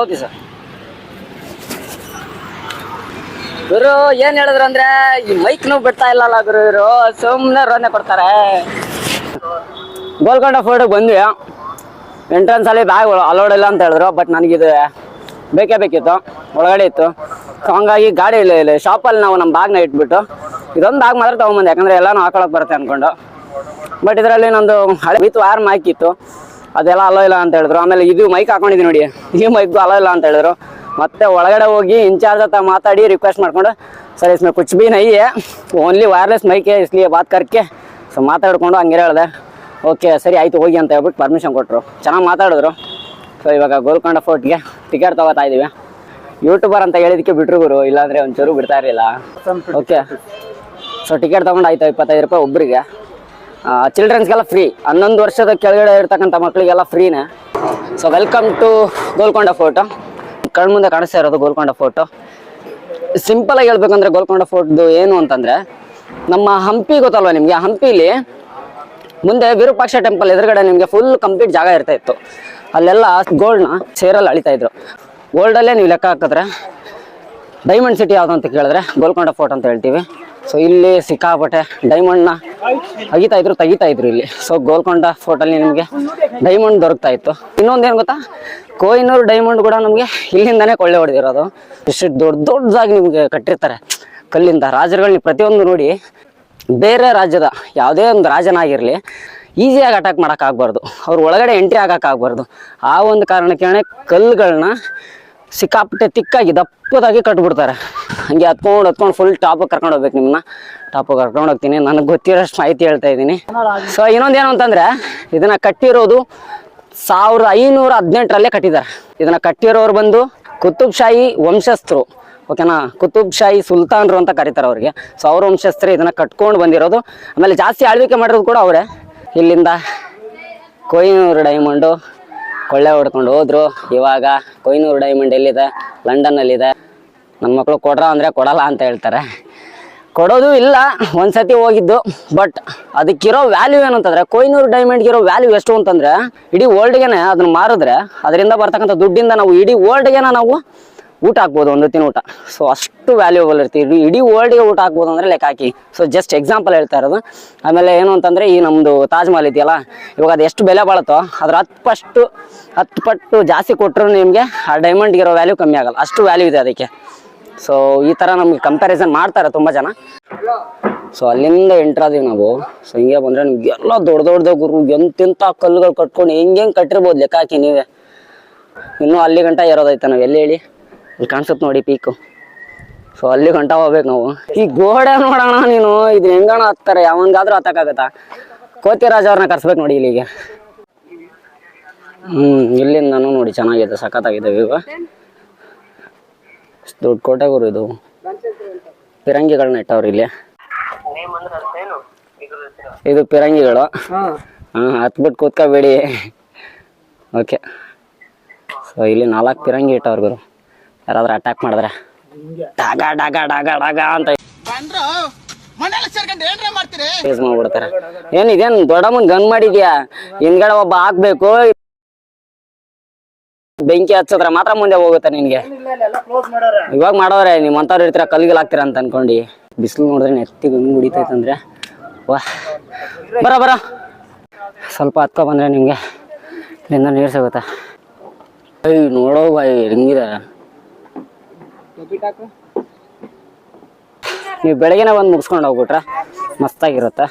Okay sir. ಗುರು, ಏನ್ ಹೇಳಿದ್ರು ಅಂದ್ರೆ, ಈ ಮೈಕ್ ನೋವು ಬಿಡ್ತಾ ಇಲ್ಲಲ್ಲ ಗುರು ಇವರು ಸುಮ್ಮನೆ ರೋನೆ ಕೊಡ್ತಾರೆ. ಗೋಲ್ಕೊಂಡ ಫೋರ್ಟಿಗೆ ಬಂದ್ವಿ. ಎಂಟ್ರೆನ್ಸ್ ಅಲ್ಲಿ ಬ್ಯಾಗ್ ಅಲೋಡ್ ಇಲ್ಲ ಅಂತ ಹೇಳಿದ್ರು ಬಟ್ ನನಗಿದು ಬೇಕೇ ಬೇಕಿತ್ತು. ಒಳಗಡೆ ಇತ್ತು. ಸೊ ಹಂಗಾಗಿ ಗಾಡಿ ಇಲ್ಲ ಇಲ್ಲ ಶಾಪಲ್ಲಿ ನಾವು ನಮ್ಮ ಬ್ಯಾಗ್ನ ಇಟ್ಬಿಟ್ಟು, ಇದೊಂದು ಬ್ಯಾಗ್ ಮಾತ್ರ ತೊಗೊಂಬಂದೆ. ಯಾಕಂದ್ರೆ ಎಲ್ಲಾನು ಹಾಕೊಳಕ್ ಬರುತ್ತೆ ಅನ್ಕೊಂಡು. ಬಟ್ ಇದರಲ್ಲಿ ನಂದು ಹಳೆ ವಿತ್ ವಾರ್ಮ್ ಹಾಕಿತ್ತು ಅದೆಲ್ಲ ಅಲ್ಲ ಇಲ್ಲ ಅಂತ ಹೇಳಿದ್ರು. ಆಮೇಲೆ ಇದು ಮೈಕ್ ಹಾಕೊಂಡಿದ್ವಿ ನೋಡಿ. ಈ ಮೈಕ್ ಅಲೋ ಇಲ್ಲ ಅಂತ ಹೇಳಿದ್ರು. ಮತ್ತೆ ಒಳಗಡೆ ಹೋಗಿ ಇನ್ಚಾರ್ಜ್ ಹತ್ರ ಮಾತಾಡಿ ರಿಕ್ವೆಸ್ಟ್ ಮಾಡ್ಕೊಂಡು ಸರ್ ಇಸ್ಮೇ ಕುಚ್ ಬಿ ನೈಯೇ ಓನ್ಲಿ ವೈರ್ಲೆಸ್ ಮೈಕೆ ಇಸ್ಲಿ ಬಾತ್ ಕರ್ಕೆ. ಸೊ ಮಾತಾಡ್ಕೊಂಡು ಹಂಗೆ ಹೇಳಿದೆ. ಓಕೆ ಸರಿ ಆಯ್ತು ಹೋಗಿ ಅಂತ ಹೇಳ್ಬಿಟ್ಟು ಪರ್ಮಿಷನ್ ಕೊಟ್ಟರು ಚೆನ್ನಾಗಿ ಮಾತಾಡಿದ್ರು. ಸೊ ಇವಾಗ ಗೋಲ್ಕೊಂಡ ಫೋರ್ಟ್ಗೆ ಟಿಕೆಟ್ ತೊಗೋತಾ ಇದ್ದೀವಿ ಯೂಟ್ಯೂಬರ್ ಅಂತ ಹೇಳಿದಕ್ಕೆ ಬಿಟ್ರು ಗುರು ಇಲ್ಲಾಂದರೆ ಒಂಚೂರು ಬಿಡ್ತಾ ಇರಲಿಲ್ಲ. ಓಕೆ ಸೊ ಟಿಕೆಟ್ ತೊಗೊಂಡು ಆಯ್ತು ಇಪ್ಪತ್ತೈದು ರೂಪಾಯಿ ಒಬ್ಬರಿಗೆ ಚಿಲ್ಡ್ರನ್ಸ್ಗೆಲ್ಲ ಫ್ರೀ ಹನ್ನೊಂದು ವರ್ಷದ ಕೆಳಗಡೆ ಇರ್ತಕ್ಕಂಥ ಮಕ್ಕಳಿಗೆಲ್ಲ ಫ್ರೀನೇ so welcome to Golconda fort ಕಣ್ಮುಂದೆ ಕಾಣಿಸ್ತಾ ಇರೋದು ಗೋಲ್ಕೊಂಡ ಫೋರ್ಟು ಸಿಂಪಲ್ ಆಗಿ ಹೇಳ್ಬೇಕಂದ್ರೆ ಗೋಲ್ಕೊಂಡ ಫೋರ್ಟ್ದು ಏನು ಅಂತಂದ್ರೆ, ನಮ್ಮ ಹಂಪಿ ಗೊತ್ತಲ್ವಾ ನಿಮಗೆ? ಹಂಪಿಲಿ ಮುಂದೆ ವಿರೂಪಾಕ್ಷ ಟೆಂಪಲ್ ಎದುರುಗಡೆ ನಿಮಗೆ ಫುಲ್ ಕಂಪ್ಲೀಟ್ ಜಾಗ ಇರ್ತಾ ಇತ್ತು. ಅಲ್ಲೆಲ್ಲ ಗೋಲ್ಡ್ನ ಸೇರಲ್ಲಿ ಅಳಿತಾ ಇದ್ರು. ಗೋಲ್ಡಲ್ಲೇ ನೀವು ಲೆಕ್ಕ ಹಾಕಿದ್ರೆ ಡೈಮಂಡ್ ಸಿಟಿ ಯಾವುದು ಅಂತ ಕೇಳಿದ್ರೆ ಗೋಲ್ಕೊಂಡ ಫೋರ್ಟ್ ಅಂತ ಹೇಳ್ತೀವಿ. ಸೊ ಇಲ್ಲಿ ಸಿಕ್ಕಾಪಟ್ಟೆ ಡೈಮಂಡ್ನ ಅಗಿತಾ ಇದ್ರು, ತೆಗಿತಾ ಇದ್ರು ಇಲ್ಲಿ. ಸೊ ಗೋಲ್ಕೊಂಡ ಫೋರ್ಟಲ್ಲಿ ನಿಮಗೆ ಡೈಮಂಡ್ ದೊರಕ್ತಾ ಇತ್ತು. ಇನ್ನೊಂದೇನು ಗೊತ್ತಾ? ಕೋಯಿನೂರ್ ಡೈಮಂಡ್ ಕೂಡ ನಮಗೆ ಇಲ್ಲಿಂದಾನೇ ಕೊಳ್ಳೆ ಹೊಡೆದಿರೋದು. ಇಷ್ಟು ದೊಡ್ಡ ದೊಡ್ಡದಾಗಿ ನಿಮಗೆ ಕಟ್ಟಿರ್ತಾರೆ. ಕಲ್ಲಿಂದ ರಾಜರುಗಳನ್ನ ಪ್ರತಿಯೊಂದು ನೋಡಿ ಬೇರೆ ರಾಜ್ಯದ ಯಾವುದೇ ಒಂದು ರಾಜನಾಗಿರಲಿ ಈಸಿಯಾಗಿ ಅಟ್ಯಾಕ್ ಮಾಡೋಕ್ಕಾಗಬಾರ್ದು ಅವ್ರ ಒಳಗಡೆ ಎಂಟ್ರಿ ಆಗೋಕ್ಕಾಗಬಾರ್ದು ಆ ಒಂದು ಕಾರಣಕ್ಕೆ ಕಲ್ಲುಗಳನ್ನ ಸಿಕ್ಕಾಪಟ್ಟೆ ತಿಕ್ಕಾಗಿ ದಪ್ಪದಾಗಿ ಕಟ್ಬಿಡ್ತಾರೆ. ಹಂಗೆ ಹತ್ಕೊಂಡು ಹತ್ಕೊಂಡು ಫುಲ್ ಟಾಪ್ ಕರ್ಕೊಂಡು ಹೋಗ್ಬೇಕು ನಿಮ್ಮನ್ನ. ಟಾಪಿಗೆ ಕರ್ಕೊಂಡು ಹೋಗ್ತೀನಿ. ನನಗೆ ಗೊತ್ತಿರೋಷ್ಟು ಮಾಹಿತಿ ಹೇಳ್ತಾ ಇದ್ದೀನಿ. ಸೊ ಇನ್ನೊಂದೇನು ಅಂತಂದ್ರೆ, ಇದನ್ನು ಕಟ್ಟಿರೋದು ಸಾವಿರದ ಐನೂರ ಹದಿನೆಂಟರಲ್ಲೇ ಕಟ್ಟಿದ್ದಾರೆ. ಇದನ್ನು ಕಟ್ಟಿರೋರು ಬಂದು ಕುತುಬ್ ಶಾಹಿ ವಂಶಸ್ಥರು. ಓಕೆನಾ ಕುತುಬ್ ಶಾಹಿ ಸುಲ್ತಾನ್ರು ಅಂತ ಕರೀತಾರೆ ಅವ್ರಿಗೆ. ಸೊ ಅವ್ರ ವಂಶಸ್ಥರೇ ಇದನ್ನ ಕಟ್ಕೊಂಡು ಬಂದಿರೋದು. ಆಮೇಲೆ ಜಾಸ್ತಿ ಆಳ್ವಿಕೆ ಮಾಡಿರೋದು ಕೂಡ ಅವರೇ. ಇಲ್ಲಿಂದ ಕೊಯ್ನೂರು ಡೈಮಂಡು ಕೊಳ್ಳೆ ಹೊಡ್ಕೊಂಡು ಹೋದ್ರು. ಇವಾಗ ಕೊಯ್ನೂರು ಡೈಮಂಡ್ ಎಲ್ಲಿದೆ? ಲಂಡನ್ನಲ್ಲಿದೆ ನನ್ನ ಮಕ್ಕಳು ಕೊಡ್ರ ಅಂದರೆ ಕೊಡಲ್ಲ ಅಂತ ಹೇಳ್ತಾರೆ. ಕೊಡೋದು ಇಲ್ಲ, ಒಂದ್ಸತಿ ಹೋಗಿದ್ದು ಬಟ್ ಅದಕ್ಕಿರೋ ವ್ಯಾಲ್ಯೂ ಏನು ಅಂತಂದ್ರೆ, ಕೊಯ್ನೂರು ಡೈಮಂಡ್ಗಿರೋ ವ್ಯಾಲ್ಯೂ ಎಷ್ಟು ಅಂತಂದ್ರೆ, ಇಡೀ ವರ್ಲ್ಡ್ಗೆನೆ ಅದನ್ನ ಮಾರಿದ್ರೆ ಅದರಿಂದ ಬರ್ತಕ್ಕಂಥ ದುಡ್ಡಿಂದ ನಾವು ಇಡೀ ವರ್ಲ್ಡ್ಗೆನ ನಾವು ಊಟ ಹಾಕ್ಬೋದು, ಒಂದು ತಿನ್ ಊಟ. ಸೊ ಅಷ್ಟು ವ್ಯಾಲ್ಯೂಬಲ್ ಇರ್ತೀವಿ ಇಡೀ ವರ್ಲ್ಡ್ಗೆ ಊಟ ಹಾಕ್ಬೋದು ಅಂದರೆ ಲೆಕ್ಕ ಹಾಕಿ. ಸೊ ಜಸ್ಟ್ ಎಕ್ಸಾಂಪಲ್ ಹೇಳ್ತಾ ಇರೋದು. ಆಮೇಲೆ ಏನು ಅಂತಂದರೆ, ಈ ನಮ್ಮದು ತಾಜ್ ಮಹಲ್ ಇದೆಯಲ್ಲ, ಇವಾಗ ಅದು ಎಷ್ಟು ಬೆಲೆ ಬಾಳುತ್ತೋ, ಅದ್ರ ಹತ್ತು ಪಟ್ಟು ಹತ್ತು ಪಟ್ಟು ಜಾಸ್ತಿ ಕೊಟ್ಟರು ನಿಮಗೆ ಆ ಡೈಮಂಡ್ಗಿರೋ ವ್ಯಾಲ್ಯೂ ಕಮ್ಮಿ ಆಗಲ್ಲ. ಅಷ್ಟು ವ್ಯಾಲ್ಯೂ ಇದೆ ಅದಕ್ಕೆ. ಸೊ ಈ ಥರ ನಮ್ಗೆ ಕಂಪ್ಯಾರಿಸನ್ ಮಾಡ್ತಾರೆ ತುಂಬ ಜನ. ಸೊ ಅಲ್ಲಿಂದ ಎಂಟ್ರಾದೀವಿ ನಾವು. ಸೊ ಹಿಂಗೆ ಬಂದರೆ ನಿಮ್ಗೆ ಎಲ್ಲ ದೊಡ್ಡ ದೊಡ್ಡ ಗುರು, ಎಂತೆಂಥ ಕಲ್ಲುಗಳು ಕಟ್ಕೊಂಡು ಹೆಂಗೆ ಕಟ್ಟಿರ್ಬೋದು ಲೆಕ್ಕ ಹಾಕಿ ನೀವೇ. ಇನ್ನೂ ಅಲ್ಲಿ ಗಂಟ ಇರೋದೈತೆ ನಾವು. ಎಲ್ಲಿ ಹೇಳಿ? ಇಲ್ಲಿ ಕಾಣಿಸುತ್ತೆ ನೋಡಿ ಪೀಕು ಸೊ ಅಲ್ಲಿ ಗಂಟ ಹೋಗ್ಬೇಕು ನಾವು. ಈ ಗೋಡೆ ನೋಡೋಣ ನೀನು. ಇದು ಹೆಂಗಣ ಹತ್ತಾರೆ ಯಾವನ್ಗಾದ್ರೂ ಹತ್ತಕ್ಕಾಗತ್ತಾ ಕೋತಿರಾಜ್ ಅವ್ರನ್ನ ಕರ್ಸ್ಬೇಕು ನೋಡಿ ಇಲ್ಲಿಗೆ. ಹ್ಞೂ ಇಲ್ಲಿಂದನೂ ನೋಡಿ ಚೆನ್ನಾಗಿದೆ, ಸಖತ್ತಾಗಿದೆ ವ್ಯೂ ದೊಡ್ಡ ಕೋಟೆ ಗುರು ಇದು. ಪಿರಂಗಿಗಳನ್ನ ಇಟ್ಟವ್ರಿ ಇಲ್ಲಿ. ಇದು ಪಿರಂಗಿಗಳು. ಹಾಂ ಹತ್ಬಿಟ್ಟು ಕೂತ್ಕೋಬೇಡಿ. ಓಕೆ. ಸೊ ಇಲ್ಲಿ ನಾಲ್ಕು ಪಿರಂಗಿ ಇಟ್ಟವ್ರ ಗುರು. ಯಾರಾದ್ರೂ ಅಟ್ಯಾಕ್ ಮಾಡಿದ್ರೆ. ಡಾಗ ಡಾಗ ಡಾಗ ಡಾಗ ಅಂತ. ಮಾಡ್ಬಿಡ್ತಾರೆ. ಏನ್ ಇದೇನ್ ದೊಡ್ಡ ಮುಂದ್ ಗನ್ ಮಾಡಿದ್ಯಾ? ಹಿಂದ್ಗಡೆ ಒಬ್ಬ ಹಾಕ್ಬೇಕು. ಬೆಂಕಿ ಹಚ್ಚಿದ್ರೆ ಮಾತ್ರ ಮುಂದೆ ಹೋಗುತ್ತೆ ನಿನ್ಗೆ. ಇವಾಗ ಮಾಡೋರೆ ನಿಮ್ಮಂತವ್ರು ಇರ್ತೀರ ಕಲ್ಗಿಲ್ ಹಾಕ್ತೀರ ಅಂತ ಅನ್ಕೊಂಡು. ಬಿಸಿಲು ನೋಡಿದ್ರೆ ನೆತ್ತಿಗೆ ಹೆಂಗ್ ಹುಡಿತೈತಂದ್ರೆ ವಾ. ಬರ ಬರ. ಸ್ವಲ್ಪ ಹತ್ಕೊ ಬಂದ್ರೆ ನಿಮ್ಗೆ. ಇಲ್ಲಿಂದ ನೀರು ಸಿಗುತ್ತೆ. ಏಯ್, ನೋಡೋ ಬಾಯ್, ಹೆಂಗಿದೆ? ನೀವು ಬೆಳಗ್ಗೆನೇ ಬಂದು ಮುಗಿಸ್ಕೊಂಡು ಹೋಗ್ಬಿಟ್ರೆ ಮಸ್ತಾಗಿರುತ್ತೆ.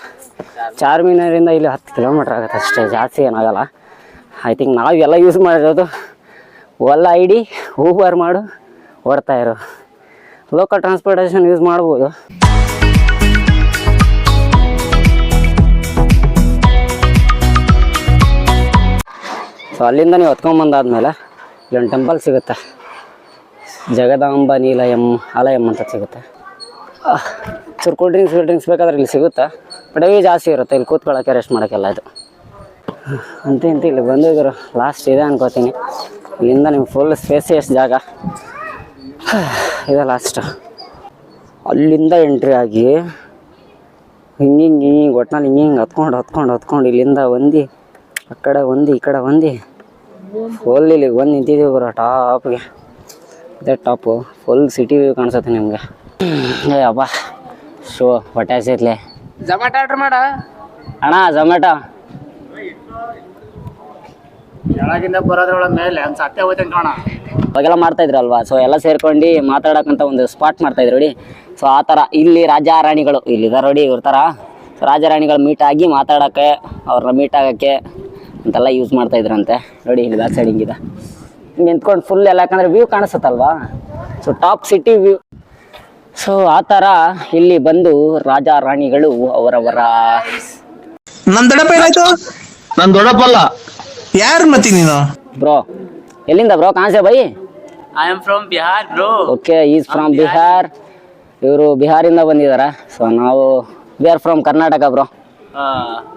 ಚಾರ್ಮಿನಾರಿಂದ ಇಲ್ಲಿ ಹತ್ತು ಕಿಲೋಮೀಟ್ರ್ ಆಗುತ್ತೆ ಅಷ್ಟೇ, ಜಾಸ್ತಿ ಏನಾಗಲ್ಲ. ಐ ಥಿಂಕ್ ನಾವು ಎಲ್ಲ ಯೂಸ್ ಮಾಡಿರೋದು ಓಲಾ ಐ ಡಿ ಊಬರ್ ಮಾಡು ಓಡ್ತಾ ಇರೋ. ಲೋಕಲ್ ಟ್ರಾನ್ಸ್ಪೋರ್ಟೇಷನ್ ಯೂಸ್ ಮಾಡ್ಬೋದು. ಸೊ ಅಲ್ಲಿಂದ ನೀವು ಹೊತ್ಕೊಂಬಂದಾದ್ಮೇಲೆ ಇಲ್ಲೊಂದು ಟೆಂಪಲ್ ಸಿಗುತ್ತೆ. ಜಗದಾಂಬ ನೀಲಯಂ, ಆಲಯಂ ಅಂತ ಸಿಗುತ್ತೆ. Sir cool drinks cool drinks ಬೇಕಾದ್ರೆ ಇಲ್ಲಿ ಸಿಗುತ್ತೆ. ಬಟ್ ಅವೇ ಜಾಸ್ತಿ ಇರುತ್ತೆ, ಇಲ್ಲಿ ಕೂತ್ಕೊಳ್ಳೋಕ್ಕೆ ರೆಸ್ಟ್ ಮಾಡೋಕ್ಕೆಲ್ಲ ಇದು. ಅಂತ ಇಂತ ಇಲ್ಲಿ ಬಂದಿದ್ರು ಲಾಸ್ಟ್ ಇದೆ ಅನ್ಕೋತೀನಿ. ಇಲ್ಲಿಂದ ನಿಮ್ಗೆ ಫುಲ್ ಸ್ಪೇಸಿಯಸ್ ಜಾಗ? ಇದೆ ಲಾಸ್ಟ್ ಅಲ್ಲಿಂದ ಎಂಟ್ರಿ ಆಗಿ ಹಿಂಗೆ ಹಿಂಗೆ ಹಿಂಗೆ ಒಟ್ನಲ್ಲಿ ಹಿಂಗೆ ಹಿಂಗೆ ಹತ್ಕೊಂಡು ಹತ್ಕೊಂಡು ಹತ್ಕೊಂಡು ಇಲ್ಲಿಂದ ಒಂದು ಆ ಕಡೆ ಒಂದು ಈ ಕಡೆ ಒಂದು ಫುಲ್ ಇಲ್ಲಿಗೆ ಬಂದು ನಿಂತಿದ್ದೀವಿ ಬರೋ ಟಾಪ್ಗೆ ಅದೇ ಟಾಪು ಫುಲ್ ಸಿಟಿ ವ್ಯೂ ಕಾಣಿಸುತ್ತೆ ನಿಮಗೆ. ಏ ಅಬ್ಬಾ ಶೋ ಹೊಟ್ಟೆ ಹಸಿತ್ಲೆ ಜೊಮ್ಯಾಟೊ ಆರ್ಡ್ರ್ ಮಾಡ. ಅಣ್ಣ ಝೊಮ್ಯಾಟೊ ಕೆಳಗಿಂದ ಬರೋದ್ರೊಳ ಮೇಲೆ ಒಂದು ಸತ್ಯ ಹೋಯ್ತು ಕಾಣ. ಅವಾಗೆಲ್ಲ ಮಾಡ್ತಾ ಇದ್ರಲ್ವಾ ಸೊ ಎಲ್ಲ ಸೇರ್ಕೊಂಡು ಮಾತಾಡಕ್ಕಂತ ಒಂದು ಸ್ಪಾಟ್ ಮಾಡ್ತಾ ಇದ್ರು ನೋಡಿ. ಸೊ ಆ ಥರ ಇಲ್ಲಿ ರಾಜಾರಾಣಿಗಳು ಇಲ್ಲಿದ್ದಾರೆ ನೋಡಿ ಇವ್ರ ಥರ. ಸೊ ರಾಜ ರಾಣಿಗಳು ಮೀಟ್ ಆಗಿ ಮಾತಾಡೋಕ್ಕೆ ಅವ್ರನ್ನ ಮೀಟ್ ಆಗೋಕ್ಕೆ ಅಂತೆಲ್ಲ ಯೂಸ್ ಮಾಡ್ತಾ ಇದ್ರಂತೆ. ನೋಡಿ ಇಲ್ಲಿ ಬ್ಯಾಕ್ ಸೈಡ್ ಹಿಂಗಿದೆ. ಹಿಂಗೆ ನಿಂತ್ಕೊಂಡು ಫುಲ್ ಎಲ್ಲ ಯಾಕಂದ್ರೆ view ಕಾಣಿಸುತ್ತಲ್ವಾ? So top city view so ಆ ಥರ ಇಲ್ಲಿ ಬಂದು ರಾಜ ರಾಣಿಗಳು ಅವರವರ ನಮ್ ದೊಡ್ಡಪ್ಪ ದೊಡ್ಡಪ್ಪಲ್ಲ ಯಾರು ಮತ್ತಿ ನೀನು ಬ್ರೋ ಎಲ್ಲಿಂದ bro ಕಾಣಿಸೆ by I am from Bihar bro okay is from Bihar ಇವರು ಬಿಹಾರಿಂದ ಬಂದಿದ್ದಾರೆ ಸೊ ನಾವು we are from Karnataka bro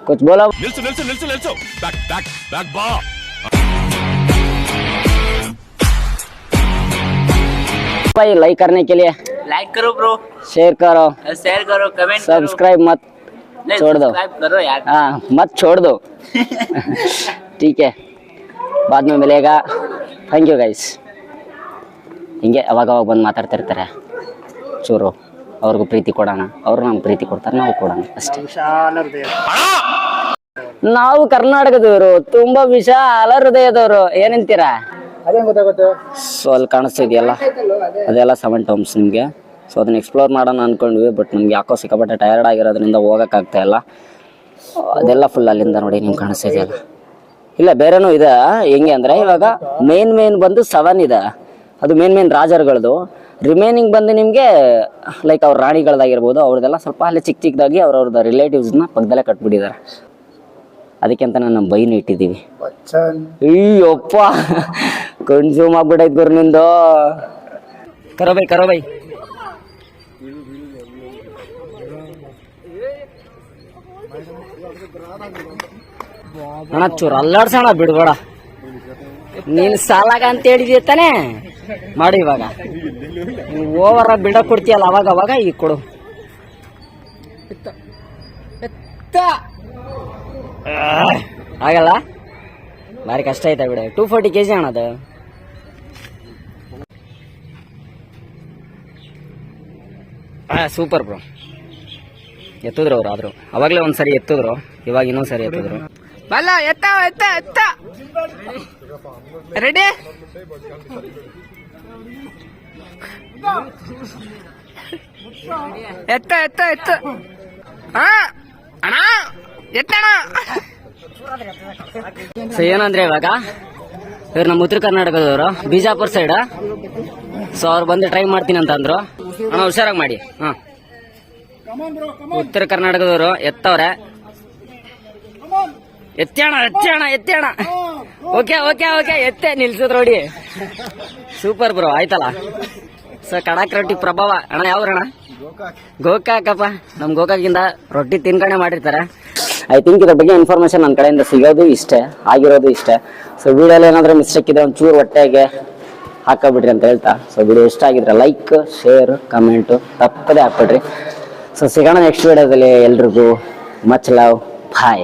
ಕುಚ್ ಬೋಲೋ ನಿಲ್ಸು ನಿಲ್ಸು ನಿಲ್ಸು ನಿಲ್ಸು ಬ್ಯಾಕ್ ಬ್ಯಾಕ್ ಬ್ಯಾಕ್ ಬಾ भाई लाइक करने के लिए लाइक करो ब्रो शेयर करो शेयर करो कमेंट सब्सक्राइब मत नहीं, छोड़ दो सब्सक्राइब करो यार हाँ मत छोड़ दो ठीक है बाद में मिलेगा ಥ್ಯಾಂಕ್ ಯು ಗೈಸ್ ಹಿಂಗೆ ಅವಾಗ ಅವಾಗ ಬಂದು ಮಾತಾಡ್ತಿರ್ತಾರೆ ಚೂರು ಅವ್ರಿಗೂ ಪ್ರೀತಿ ಕೊಡೋಣ ಅವರು ನಮ್ಗೆ ಪ್ರೀತಿ ಕೊಡ್ತಾರೆ ನಾವು ಕೊಡೋಣ ಅಷ್ಟೇ ವಿಶಾಲ ಹೃದಯ ನಾವು ಕರ್ನಾಟಕದವರು ತುಂಬಾ ವಿಶಾಲ ಹೃದಯದವರು ಏನಂತೀರಾ ಅದೇನ್ ಗೊತ್ತಾಗುತ್ತೆ ಸೊ ಅಲ್ಲಿ ಕಾಣಿಸ್ತಿದೆಯಲ್ಲ ಅದೆಲ್ಲ ಸೆವೆನ್ ಟರ್ಮ್ಸ್ ನಿಮಗೆ ಸೊ ಅದನ್ನ ಎಕ್ಸ್ಪ್ಲೋರ್ ಮಾಡೋಣ ಅನ್ಕೊಂಡ್ವಿ ಬಟ್ ನಮ್ಗೆ ಯಾಕೋ ಸಿಕ್ಕಾಪಟ್ಟೆ ಟಯರ್ಡ್ ಆಗಿರೋದ್ರಿಂದ ಹೋಗೋಕ್ಕಾಗ್ತಾ ಇಲ್ಲ ಅದೆಲ್ಲ ಫುಲ್ ಅಲ್ಲಿಂದ ನೋಡಿ ನಿಮ್ಗೆ ಕಾಣಿಸ್ತಿದೆಯಲ್ಲ ಇಲ್ಲ ಬೇರೆನೂ ಇದೆ. ಹೆಂಗೆ ಅಂದರೆ ಇವಾಗ ಮೇನ್ ಮೇನ್ ಬಂದು ಸವನ್ ಇದೆ. ಅದು ಮೇನ್ ಮೇನ್ ರಾಜರುಗಳದು. ರಿಮೈನಿಂಗ್ ಬಂದು ನಿಮಗೆ ಲೈಕ್ ಅವ್ರ ರಾಣಿಗಳದಾಗಿರ್ಬೋದು ಅವ್ರದ್ದೆಲ್ಲ ಸ್ವಲ್ಪ ಅಲ್ಲೇ ಚಿಕ್ಕ ಚಿಕ್ಕದಾಗಿ ಅವ್ರವ್ರದ್ದು ರಿಲೇಟಿವ್ಸ್ನ ಪಕ್ಕದಲ್ಲೇ ಕಟ್ಬಿಟ್ಟಿದ್ದಾರೆ. ಅದಕ್ಕೆ ಅಂತ ನಾನು ಬೈನ ಇಟ್ಟಿದ್ದೀವಿ. ಅಯ್ಯಪ್ಪ ಕನ್ಸ್ಯೂಮ್ ಆಗ್ಬಿಟ್ಟೈತೆ ಗುರು ನಿಂದು. ಕರೋ ಬೈ ಕರೋ ಬೈ ಅಣ್ಣ ಚೂರು ಅಲ್ಲಾಡ್ಸೋಣ ಬಿಡ್ಬೇಡ. ನೀನ್ ಸಾಲಾಗ ಅಂತ ಹೇಳಿದ್ಯ ತಾನೇ? ಮಾಡಿ ಇವಾಗ. ಓವರ್ ಬಿಡ ಕೊಡ್ತೀಯಲ್ಲ ಅವಾಗ ಅವಾಗ ಈಗ ಕೊಡು. ಆಗಲ್ಲ? ಭಾರಿ ಕಷ್ಟ ಆಯ್ತಾ ಬಿಡ. ಟೂ ಫೋರ್ಟಿ ಕೆ ಜಿ ಅಣ್ಣದು ಸೂಪರ್ ಬ್ರೋ ಎತ್ತಿದ್ರು ಅವ್ರು ಆದ್ರು. ಅವಾಗಲೇ ಒಂದ್ಸರಿ ಎತ್ತಿದ್ರು ಇವಾಗ ಇನ್ನೊಂದ್ಸರಿ ಎತ್ತಿದ್ರು. ಬಲ್ಲ ಎತ್ತ ಎತ್ತ ಎತ್ತ. ರೆಡಿ ಎತ್ತ ಎತ್ತ ಎತ್ತ. ಹಾ ಅಣ್ಣ ಎತ್ತಣ ಸೊ ಏನಂದ್ರೆ ಇವಾಗ ಇವ್ರು ನಮ್ಮ ಉತ್ತರ ಕರ್ನಾಟಕದವರು ಬಿಜಾಪುರ ಸೈಡ್ ಸೊ ಅವ್ರು ಬಂದು ಟ್ರೈ ಮಾಡ್ತೀನಿ ಅಂತ ಅಂದ್ರು. ಅಣ್ಣ ಹುಷಾರಾಗಿ ಮಾಡಿ. ಹಾ. ಉತ್ತರ ಕರ್ನಾಟಕದವರು ಎತ್ತವ್ರೆ. ಎತ್ತೋಣ, ಎತ್ತೇಣ ಎತ್ತೇಣ. ಓಕೆ ಓಕೆ ಓಕೆ, ಎತ್ತೆ ನಿಲ್ಸಿದ್ ನೋಡಿ. ಸೂಪರ್ ಬ್ರೋ, ಆಯ್ತಲ್ಲ? ಸೊ ಕಡಾಕ್ ರೊಟ್ಟಿ ಪ್ರಭಾವ. ಅಣ್ಣ ಯಾವ್ರಣ್ಣ ಗೋಕಾಕಪ್ಪ. ನಮ್ ಗೋಕಾಕಿಂದ ರೊಟ್ಟಿ ತಿನ್ಕೊಂಡೆ ಮಾಡಿರ್ತಾರೆ. ಐ ಥಿಂಕ್ ಇದ್ರ ಬಗ್ಗೆ ಇನ್ಫಾರ್ಮೇಶನ್ ನನ್ನ ಕಡೆಯಿಂದ ಸಿಗೋದು ಇಷ್ಟೇ, ಆಗಿರೋದು ಇಷ್ಟೇ. ಸೊ ವಿಡಿಯೋಲಿ ಏನಾದರೂ ಮಿಸ್ಟೇಕ್ ಇದೆ ಒಂಚೂರು ಹೊಟ್ಟೆಗೆ ಹಾಕಬಿಡ್ರಿ ಅಂತ ಹೇಳ್ತಾ. ಸೊ ವಿಡಿಯೋ ಇಷ್ಟ ಆಗಿದ್ರೆ ಲೈಕ್ ಶೇರ್ ಕಮೆಂಟು ತಪ್ಪದೇ ಹಾಕ್ಬಿಡ್ರಿ ಸೊ ಸಿಗೋಣ ನೆಕ್ಸ್ಟ್ ವಿಡಿಯೋದಲ್ಲಿ ಎಲ್ರಿಗೂ. ಮಚ್ ಲವ್ ಬಾಯ್